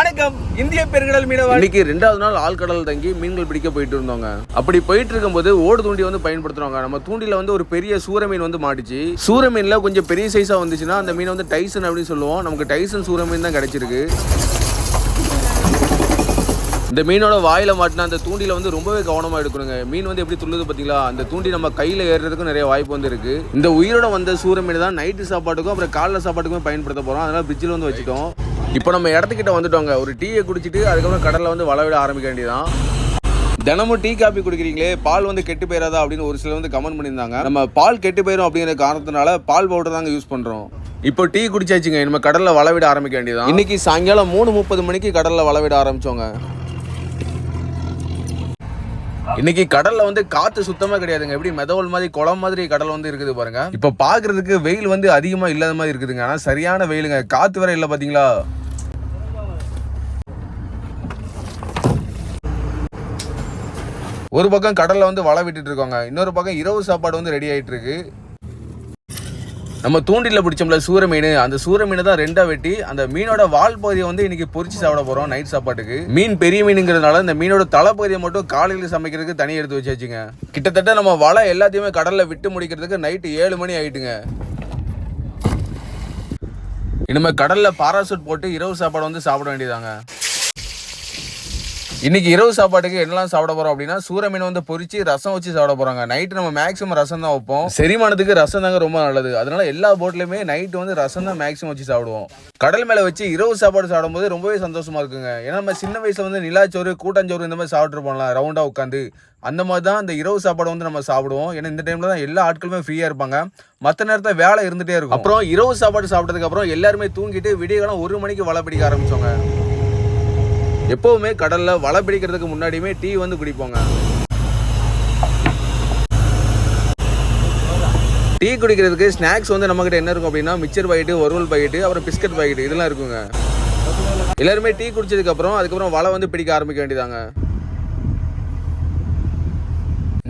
வணக்கம். இந்திய பெருங்கடல் மீனவ இன்னைக்கு ரெண்டாவது நாள் ஆழ்கடல் தங்கி மீன்கள் பிடிக்க போயிட்டு இருந்தோங்க. அப்படி போயிட்டு இருக்கும்போது ஓடு தூண்டி வந்து பயன்படுத்துறாங்க. நம்ம தூண்டில வந்து ஒரு பெரிய சூர மீன் வந்து மாட்டிச்சு. சூர மீன்ல கொஞ்சம் பெரிய சைஸா வந்துச்சுன்னா அந்த மீனை வந்து டைசன் அப்படின்னு சொல்லுவோம். நமக்கு டைசன் சூர மீன் தான் கிடைச்சிருக்கு. இந்த மீனோட வாயில மாட்டினா அந்த தூண்டில வந்து ரொம்பவே கவனமா எடுக்கணுங்க. மீன் வந்து எப்படி துள்ளுது பாத்தீங்களா? அந்த தூண்டி நம்ம கையில ஏறுறதுக்கும் நிறைய வாய்ப்பு வந்து இருக்கு. இந்த உயிரோட வந்த சூர மீன் தான் நைட்டு சாப்பாட்டுக்கும் அப்புறம் காலைல சாப்பாட்டுக்கும் பயன்படுத்த போறோம். அதனால பிரிட்ஜில் வந்து வச்சுட்டோம். இப்போ நம்ம இடத்துக்கிட்ட வந்துட்டோங்க. ஒரு டீயை குடிச்சிட்டு அதுக்கப்புறம் கடலில் வந்து வளவிட ஆரம்பிக்க வேண்டியதான் தினமும் டீ காபி குடிக்கிறீங்களே பால் வந்து கெட்டு போயிடாதா அப்படின்னு ஒரு சிலர் வந்து கமெண்ட் பண்ணியிருந்தாங்க. நம்ம பால் கெட்டு போயிடும் அப்படிங்கிற காரணத்தினால பால் பவுடர் தாங்க யூஸ் பண்ணுறோம் இப்போ டீ குடிச்சாச்சுங்க. நம்ம கடலில் வளவிட ஆரம்பிக்க வேண்டியதான் இன்னைக்கு சாயங்காலம் மூணு முப்பது மணிக்கு கடலில் வளவிட ஆரம்பித்தோங்க இன்னைக்கு கடல்ல வந்து காத்து சுத்தமா கிடையாதுங்க. எப்படி மெதவல் மாதிரி குளம் மாதிரி கடல் வந்து இருக்குது பாருங்க. இப்ப பாக்குறதுக்கு வெயில் வந்து அதிகமா இல்லாத மாதிரி இருக்குதுங்க. ஆனா சரியான வெயிலுங்க. காத்து வேற இல்ல பாத்தீங்களா? ஒரு பக்கம் கடலில் வந்து வலை விட்டுட்டு இருக்காங்க. இன்னொரு பக்கம் இரவு சாப்பாடு வந்து ரெடி ஆகிட்டு இருக்கு. நம்ம தூண்டில பிடிச்சோம்ல சூர மீன். அந்த சூர மீனை தான் ரெண்டா வெட்டி அந்த மீனோட வால் பகுதியை வந்து இன்னைக்கு பொறிச்சு சாப்பிட போறோம் நைட் சாப்பாட்டுக்கு. மீன் பெரிய மீனுங்கிறதுனால இந்த மீனோட தலைப்பகுதியை மட்டும் காலையில் சமைக்கிறதுக்கு தனி எடுத்து வச்சாச்சுங்க. கிட்டத்தட்ட நம்ம வலை எல்லாத்தையுமே கடல்ல விட்டு முடிக்கிறதுக்கு நைட்டு ஏழு மணி ஆயிட்டுங்க. இனிமே கடல்ல பாராசூட் போட்டு இரவு சாப்பாடு வந்து சாப்பிட வேண்டியதாங்க இன்னைக்கு இரவு சாப்பாட்டுக்கு என்னெல்லாம் சாப்பிட போறோம் அப்படின்னா சூர மீன் வந்து பொரிச்சு ரசம் வச்சு சாப்பிட போறாங்க. நைட்டு நம்ம மேக்ஸிமம் ரசம் தான் வைப்போம். செரிமானத்துக்கு ரசம் தாங்க ரொம்ப நல்லது. அதனால எல்லா போட்லயுமே நைட் வந்து ரசம் தான் மேக்ஸிமம் வச்சு சாப்பிடுவோம். கடல் மேல வச்சு இரவு சாப்பாடு சாப்பிடும்போது ரொம்பவே சந்தோஷமா இருக்குங்க. ஏன்னா நம்ம சின்ன வயசுல வந்து நிலாச்சோறு கூட்டஞ்சோறு இந்த மாதிரி சாப்பிட்டு ரவுண்டா உட்காந்து அந்த மாதிரி தான் அந்த இரவு சாப்பாடு வந்து நம்ம சாப்பிடுவோம். ஏன்னா இந்த டைம்ல தான் எல்லா ஆட்களுமே ஃப்ரீயா இருப்பாங்க. மற்ற நேரத்தில் வேலை இருந்துட்டே இருக்கும். அப்புறம் இரவு சாப்பாடு சாப்பிட்டதுக்கு அப்புறம் எல்லாருமே தூங்கிட்டு விடியகாலம் ஒரு மணிக்கு வலை பிடிக்க ஆரம்பிச்சோங்க. எப்போவுமே கடல்ல வலை பிடிக்கிறதுக்கு முன்னாடியுமே டீ வந்து குடிப்போங்க. டீ குடிக்கிறதுக்கு ஸ்நாக்ஸ் வந்து நம்மகிட்ட என்ன இருக்கும் அப்படின்னா மிச்சர் பாக்கெட்டு ஒருவல் பாக்கெட்டு அப்புறம் பிஸ்கட் பாக்கெட்டு இதெல்லாம் இருக்குங்க. எல்லாருமே டீ குடிச்சதுக்கு அப்புறம் அதுக்கப்புறம் வலை வந்து பிடிக்க ஆரம்பிக்க வேண்டியதாங்க.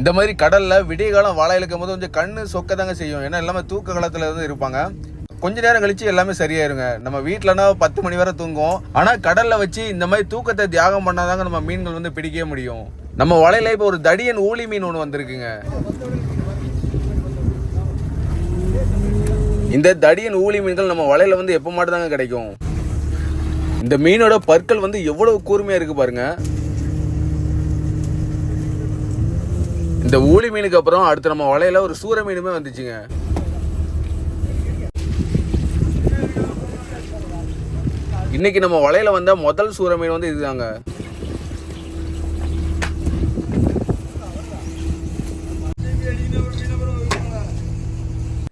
இந்த மாதிரி கடல்ல விடிய காலம் வலை இழுக்கும் போது கொஞ்சம் கண்ணு சொக்க தாங்க செய்யும். ஏன்னா எல்லாமே தூக்க காலத்துல இருந்து இருப்பாங்க. கொஞ்ச நேரம் கழிச்சு எல்லாமே சரியாயிருங்க. நம்ம வீட்டிலனா பத்து மணி வரை தூங்குவோம். ஆனா கடல்ல வச்சு இந்த மாதிரி தூக்கத்தை தியாகம் பண்ணாதாங்க நம்ம மீன்கள் வந்து பிடிக்கவே முடியும். நம்ம வலையில இப்போ ஒரு தடியன் ஊளி மீன் ஒன்று வந்திருக்குங்க. இந்த தடியன் ஊளி மீன்கள் நம்ம வலையில வந்து எப்போ மாட்டு தாங்க கிடைக்கும்? இந்த மீனோட பற்கள் வந்து எவ்வளவு கூர்மையா இருக்கு பாருங்க. இந்த ஊழி மீனுக்கு அப்புறம் அடுத்து நம்ம வலையில ஒரு சூற மீனுமே வந்துச்சுங்க. இன்னைக்கு நம்ம வலையில் வந்த முதல் சூற மீன் வந்து இதுதாங்க.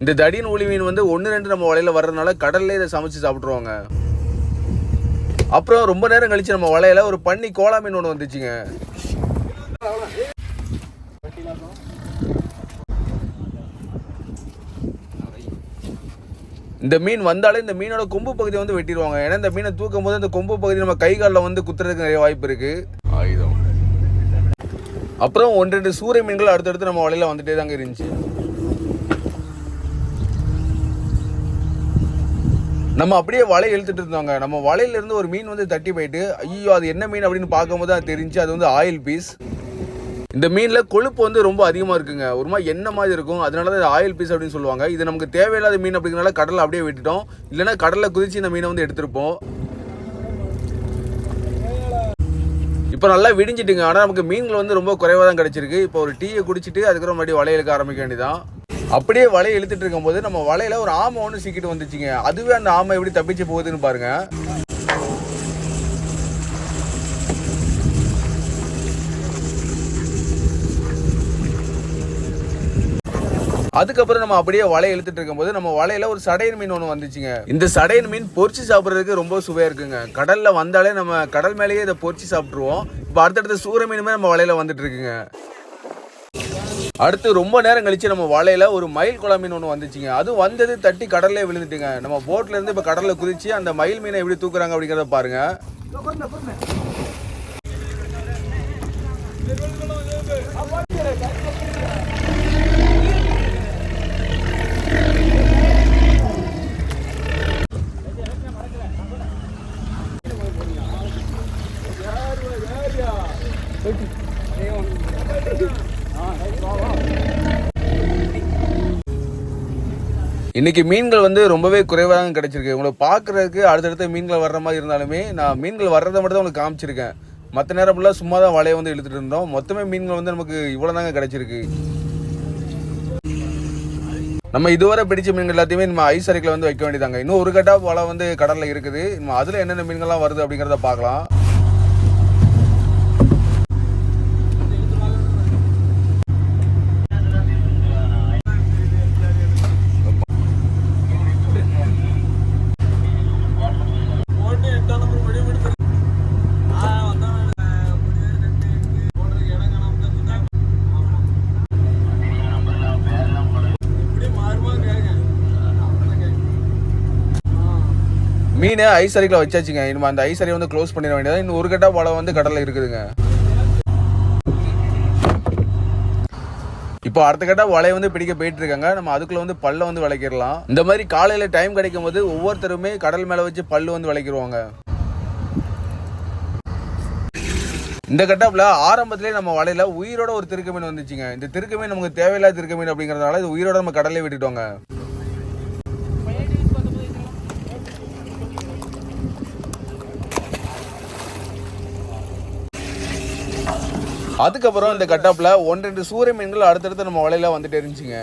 இந்த தடியன் ஒளி மீன் வந்து ஒன்று ரெண்டு நம்ம வலையில் வர்றதுனால கடல்ல இதை சமைச்சு சாப்பிட்ருவாங்க அப்புறம் ரொம்ப நேரம் கழிச்சு நம்ம வலையில ஒரு பன்னி கோலா மீன் ஒன்று வந்துச்சுங்க. இந்த மீன் வந்தாலே இந்த மீனோட கொம்பு பகுதியை வந்து வெட்டிடுவாங்க. ஏன்னா இந்த மீனை தூக்கும் போது இந்த கொம்பு பகுதி நம்ம கை காலில் வந்து குத்துறதுக்கு நிறைய வாய்ப்பு இருக்கு. ஆயுதம். அப்புறம் ஒன்று ரெண்டு சூரிய மீன்கள் அடுத்தடுத்து நம்ம வலையில வந்துட்டே தாங்க இருந்துச்சு. நம்ம அப்படியே வலை இழுத்துட்டு இருந்தோங்க. நம்ம வலையில இருந்து ஒரு மீன் வந்து தட்டி போயிட்டு ஐயோ அது என்ன மீன்? அப்படின்னு பார்க்கும்போது அது தெரிஞ்சு அது வந்து ஆயில் பீஸ். இந்த மீனில் கொழுப்பு வந்து ரொம்ப அதிகமாக இருக்குங்க. ஒரு மாதிரி எண்ணெய் மாதிரி இருக்கும். அதனால தான் ஆயில் பீஸ் அப்படின்னு சொல்லுவாங்க. இது நமக்கு தேவையில்லாத மீன் அப்படிங்கிறனால கடலை அப்படியே விட்டுட்டோம். இல்லைன்னா கடலில் குதிச்சு இந்த மீனை வந்து எடுத்திருப்போம். இப்போ நல்லா விடிஞ்சிட்டுங்க. ஆனால் நமக்கு மீன்கள் வந்து ரொம்ப குறைவாக தான் கிடச்சிருக்கு. இப்போ ஒரு டீயை குடிச்சிட்டு அதுக்கப்புறம் மறுபடியும் வலைய இழுக்க ஆரம்பிக்க வேண்டியதான் அப்படியே வலையை இழுத்துட்டு இருக்கும்போது நம்ம வலையில் ஒரு ஆமை ஒன்று சிக்கிட்டு வந்துச்சுங்க. அதுவே அந்த ஆமை எப்படி தப்பிச்சு போகுதுன்னு பாருங்கள் அதுக்கப்புறம் நம்ம அப்படியே வலை இழுத்துட்டு இருக்கும்போது நம்ம வலையில ஒரு சடையன் மீன் ஒன்று வந்துச்சுங்க. இந்த சடையன் மீன் பொறிச்சு சாப்பிட்றதுக்கு ரொம்ப சுவையாக இருக்குங்க. கடல்ல வந்தாலே நம்ம கடல் மேலேயே இதை பொறிச்சு சாப்பிட்ருவோம் இப்போ அடுத்தடுத்த சூர மீனுமே நம்ம வலையில வந்துட்டு இருக்குங்க. அடுத்து ரொம்ப நேரம் கழிச்சு நம்ம வலையில ஒரு மயில் குழா மீன் ஒன்று வந்துச்சுங்க. அது வந்தது தட்டி கடல்லே விழுந்துட்டுங்க. நம்ம போட்ல இருந்து இப்போ கடல்ல குதிச்சு அந்த மயில் மீனை எப்படி தூக்குறாங்க அப்படிங்கிறத பாருங்க. இன்னைக்கு மீன்கள் வந்து ரொம்பவே குறைவாக கிடச்சிருக்கு. கிடைச்சிருக்கு பார்க்குறதுக்கு அடுத்தடுத்த மீன்கள் வர்ற மாதிரி இருந்தாலுமே நான் மீன்கள் வர்றதை மட்டும் தான் உங்களுக்கு காமிச்சிருக்கேன். மற்ற நேரம் ஃபுல்லாக சும்மா தான் வலையை வந்து இழுத்துட்டு இருந்தோம். மொத்தமே மீன்கள் வந்து நமக்கு இவ்வளோ தாங்க கிடைச்சிருக்கு. நம்ம இதுவரை பிடிச்ச மீன்கள் எல்லாத்தையுமே நம்ம ஐஸ் அறைக்கில் வந்து வைக்க வேண்டியதாங்க. இன்னும் ஒரு கட்டா வலை வந்து கடலில் இருக்குது. நம்ம அதில் என்னென்ன மீன்கள்லாம் வருது அப்படிங்கிறத பார்க்கலாம். மீனை ஐஸ் அறைக்கில் வச்சாச்சுங்க. இனிமே அந்த ஐஸ் அறையை வந்து க்ளோஸ் பண்ணிட வேண்டியது இன்னும் ஒரு கட்டா வலை வந்து கடலில் இருக்குதுங்க. இப்போ அடுத்த கட்டா வலையை வந்து பிடிக்க போயிட்டு இருக்காங்க நம்ம அதுக்குள்ள வந்து பல்ல வந்து விளக்கிடலாம். இந்த மாதிரி காலையில டைம் கிடைக்கும் போது ஒவ்வொருத்தருமே கடல் மேல வச்சு பல்லு வந்து விளக்கிடுவாங்க. இந்த கட்டப்பில் ஆரம்பத்திலே நம்ம வலையில் உயிரோட ஒரு திருக்க மீன் வந்துச்சுங்க. இந்த திருக்க மீன் நமக்கு தேவையில்லாத திருக்க மீன் அப்படிங்கிறதுனால இது உயிரோட நம்ம கடலே விட்டுட்டோங்க. அதுக்கப்புறம் இந்த கட்டாப்பில் ஒன்று ரெண்டு சூரிய மீன்கள் அடுத்தடுத்து நம்ம வலையில வந்துட்டு இருந்துச்சுங்க.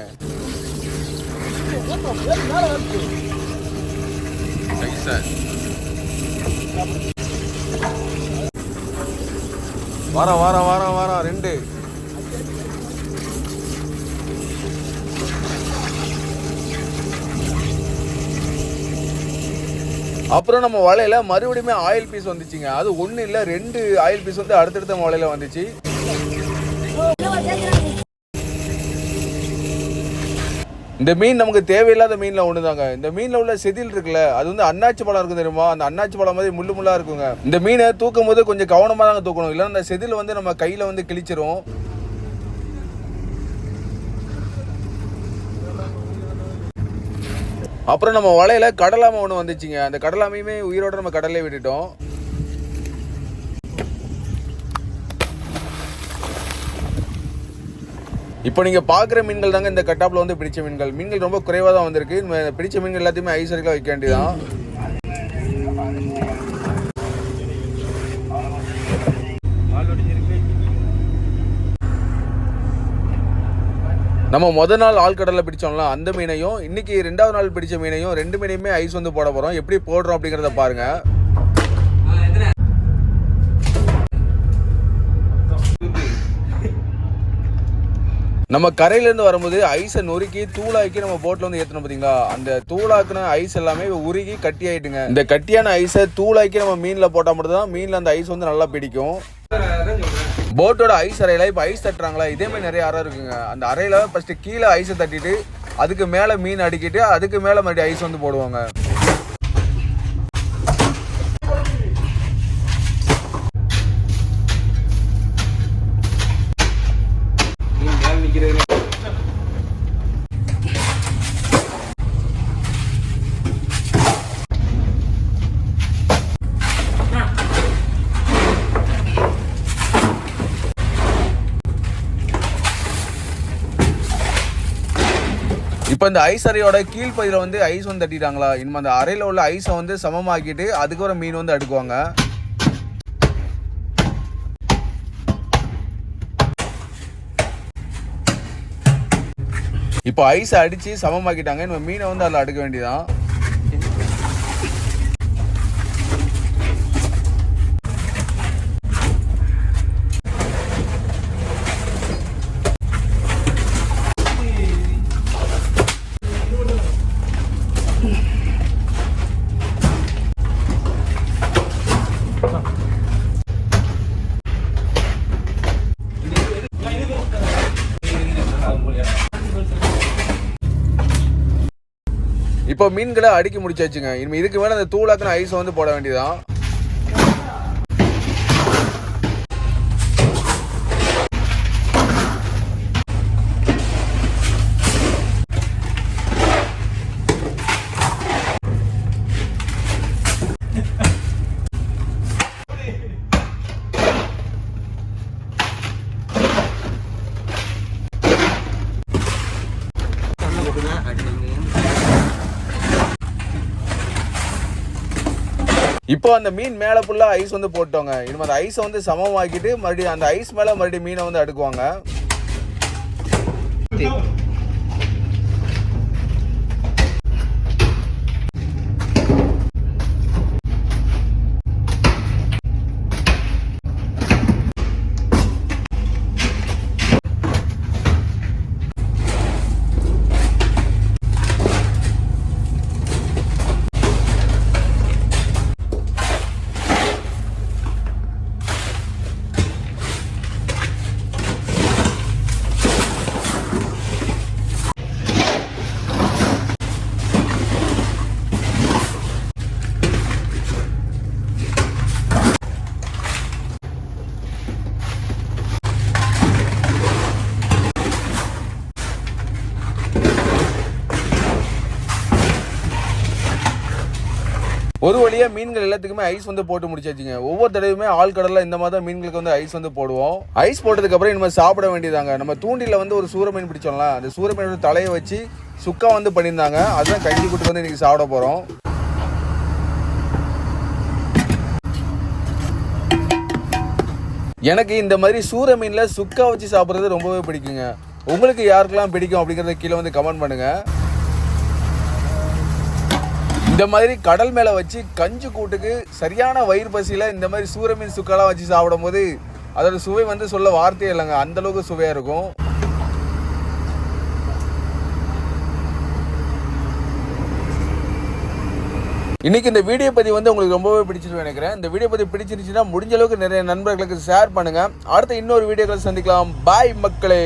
வாரம் வாரம் வாரம் வாரம் ரெண்டு. அப்புறம் நம்ம வலையில மறுபடியுமே ஆயில் பீஸ் வந்துச்சுங்க. அது ஒன்றும் இல்ல ரெண்டு ஆயில் பீஸ் வந்து அடுத்தடுத்த நம்ம வலையில வந்துச்சு. இந்த மீன் நமக்கு தேவையில்லாத மீன்ல ஒண்ணுதாங்க. இந்த மீன்ல உள்ள செதில் இருக்குல்ல அது வந்து அன்னாச்சி பழம் இருக்கும் தெரியுமா? அந்த அன்னாச்சி பழம் மாதிரி முள்ளு முள்ளா இருக்குங்க. இந்த மீனை தூக்கும் போது கொஞ்சம் கவனமா தாங்க தூக்கணும். இல்லைன்னா அந்த செதில் வந்து நம்ம கையில வந்து கிழிச்சிரும். அப்புறம் நம்ம வலையில கடலாமை ஒன்று வந்துச்சுங்க. அந்த கடலாமையுமே உயிரோட நம்ம கடலே விட்டுட்டோம். இப்போ நீங்கள் பார்க்குற மீன்கள் தாங்க இந்த கட்டாப்பில் வந்து பிடிச்ச மீன்கள். மீன்கள் ரொம்ப குறைவாக தான் வந்திருக்கு. இந்த பிடிச்ச மீன்கள் எல்லாத்தையுமே ஐஸ் வரைக்கும் வைக்க வேண்டியதான் நம்ம முத நாள் ஆழ்கடலில் பிடிச்சோம்ல அந்த மீனையும் இன்னைக்கு ரெண்டாவது நாள் பிடிச்ச மீனையும் ரெண்டு மீனையுமே ஐஸ் வந்து போட போகிறோம் எப்படி போடுறோம் அப்படிங்கிறத பாருங்கள் நம்ம கரையிலேருந்து வரும்போது ஐஸை நொறுக்கி தூளாக்கி நம்ம போட்டில் வந்து ஏற்றணும் பார்த்தீங்களா அந்த தூளாக்குன ஐஸ் எல்லாமே உருகி கட்டி ஆயிட்டுங்க. இந்த கட்டியான ஐஸை தூளாக்கி நம்ம மீனில் போட்டால் மட்டும் தான் அந்த ஐஸ் வந்து நல்லா பிடிக்கும். போட்டோட ஐஸ் அறையில் இப்போ ஐஸ் தட்டுறாங்களா? இதே மாதிரி நிறைய அறை இருக்குங்க. அந்த அறையில் ஃபஸ்ட்டு கீழே ஐஸை தட்டிட்டு அதுக்கு மேலே மீன் அடிக்கிட்டு அதுக்கு மேலே மறுபடியும் ஐஸ் வந்து போடுவாங்க. இப்போ இந்த ஐஸ் அறையோட கீழ்ப்பகுதியில் வந்து ஐஸ் வந்து தட்டிட்டாங்களா? இனிமேல் அந்த அறையில் உள்ள ஐஸை வந்து சமமாக்கிட்டு அதுக்கப்புறம் மீன் வந்து அடுக்குவாங்க. இப்போ ஐஸை அடிச்சு சமமாக்கிட்டாங்க. நம்ம மீனை வந்து அதில் அடுக்க வேண்டியதான் இப்போ மீன்களை அடுக்கி முடிச்சாச்சுங்க. இனிமேல் இதுக்கு மேலே அந்த தூளாக்குன்னு ஐஸ் வந்து போட வேண்டியதான் இப்போ அந்த மீன் மேலே ஃபுல்லாக ஐஸ் வந்து போட்டோங்க இனிமேல் அந்த ஐஸை வந்து சமமாக்கிட்டு மறுபடியும் அந்த ஐஸ் மேலே மறுபடியும் மீனை வந்து அடுக்குவாங்க. ஒரு வழியாக மீன்கள் எல்லாத்துக்குமே ஐஸ் வந்து போட்டு முடிச்சாச்சுங்க. ஒவ்வொரு தடவையுமே ஆழ்கடலில் இந்த மாதிரி தான் மீன்களுக்கு வந்து ஐஸ் வந்து போடுவோம். ஐஸ் போட்டதுக்கப்புறம் இனிமேல் சாப்பிட வேண்டியதாங்க நம்ம தூண்டில வந்து ஒரு சூர மீன் பிடிச்சோம்ல அந்த சூர மீனோட தலையை வச்சு சுக்கா வந்து பண்ணியிருந்தாங்க. அதுதான் கஞ்சி கூட்டு வந்து இன்றைக்கி சாப்பிட போகிறோம் எனக்கு இந்த மாதிரி சூர மீனில் சுக்கா வச்சு சாப்பிட்றது ரொம்பவே பிடிக்குங்க. உங்களுக்கு யாருக்கெல்லாம் பிடிக்கும் அப்படிங்கிறத கீழே வந்து கமெண்ட் பண்ணுங்கள் இந்த மாதிரி கடல் மேலே வச்சு கஞ்சி கூட்டுக்கு சரியான வயிறு பசியில் இந்த மாதிரி சூரமீன் சுக்காலாம் வச்சு சாப்பிடும்போது அதோட சுவை வந்து சொல்ல வார்த்தையே இல்லைங்க. அந்த அளவுக்கு சுவையாக இருக்கும். இன்னைக்கு இந்த வீடியோ பதிவு வந்து உங்களுக்கு ரொம்பவே பிடிச்சிருக்கு நினைக்கிறேன். இந்த வீடியோ பதிவு பிடிச்சிருந்துச்சுன்னா முடிஞ்ச அளவுக்கு நிறைய நண்பர்களுக்கு ஷேர் பண்ணுங்கள் அடுத்த இன்னொரு வீடியோக்களை சந்திக்கலாம். பாய் மக்களே.